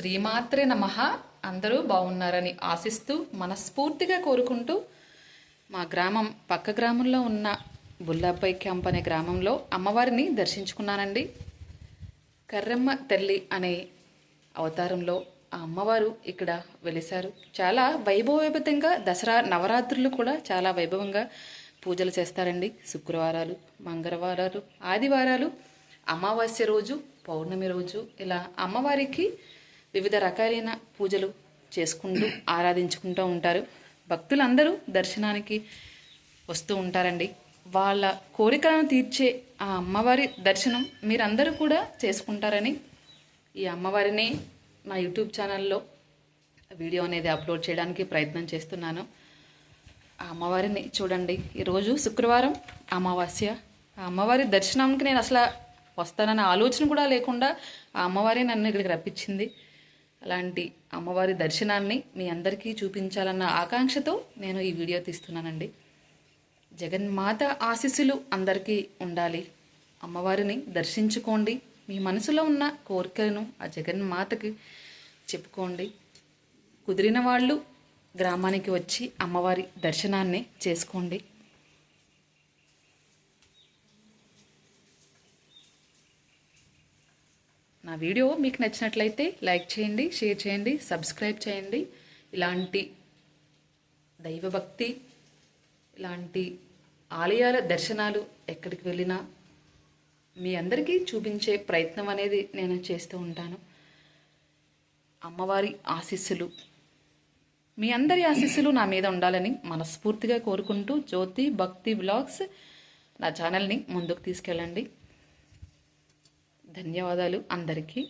శ్రీమాత్రే నమ. అందరూ బాగున్నారని ఆశిస్తూ మనస్ఫూర్తిగా కోరుకుంటూ మా గ్రామం పక్క గ్రామంలో ఉన్న బుల్లాబ్బాయి క్యాంప్ అనే గ్రామంలో అమ్మవారిని దర్శించుకున్నానండి. కర్రమ్మ తల్లి అనే అవతారంలో ఆ అమ్మవారు ఇక్కడ వెలిశారు. చాలా వైభవోపేతంగా దసరా నవరాత్రులు కూడా చాలా వైభవంగా పూజలు చేస్తారండి. శుక్రవారాలు మంగళవారాలు ఆదివారాలు అమావాస్య రోజు పౌర్ణమి రోజు ఇలా అమ్మవారికి వివిధ రకాలైన పూజలు చేసుకుంటూ ఆరాధించుకుంటూ ఉంటారు. భక్తులందరూ దర్శనానికి వస్తూ ఉంటారండి. వాళ్ళ కోరికలను తీర్చే ఆ అమ్మవారి దర్శనం మీరందరూ కూడా చేసుకుంటారని ఈ అమ్మవారిని నా యూట్యూబ్ ఛానల్లో వీడియో అనేది అప్లోడ్ చేయడానికి ప్రయత్నం చేస్తున్నాను. ఆ అమ్మవారిని చూడండి. ఈరోజు శుక్రవారం అమావాస్య. ఆ అమ్మవారి దర్శనానికి నేను అసలు వస్తానన్న ఆలోచన కూడా లేకుండా ఆ అమ్మవారి నన్ను ఇక్కడికి రప్పించింది. అలాంటి అమ్మవారి దర్శనాన్ని మీ అందరికీ చూపించాలన్న ఆకాంక్షతో నేను ఈ వీడియో తీస్తున్నానండి. జగన్మాత ఆశీస్సులు అందరికీ ఉండాలి. అమ్మవారిని దర్శించుకోండి. మీ మనసులో ఉన్న కోరికలను ఆ జగన్మాతకి చెప్పుకోండి. కుదిరిన వాళ్ళు గ్రామానికి వచ్చి అమ్మవారి దర్శనాన్ని చేసుకోండి. నా వీడియో మీకు నచ్చినట్లయితే లైక్ చేయండి షేర్ చేయండి సబ్స్క్రైబ్ చేయండి. ఇలాంటి దైవభక్తి ఇలాంటి ఆలయాల దర్శనాలు ఎక్కడికి వెళ్ళినా మీ అందరికీ చూపించే ప్రయత్నం అనేది నేను చేస్తూ ఉంటాను. అమ్మవారి ఆశీస్సులు. మీ అందరి ఆశీస్సులు నా మీద ఉండాలని మనస్ఫూర్తిగా కోరుకుంటూ జ్యోతి భక్తి బ్లాగ్స్ నా ఛానల్ని ముందుకు తీసుకెళ్ళండి. ధన్యవాదాలు అందరికీ.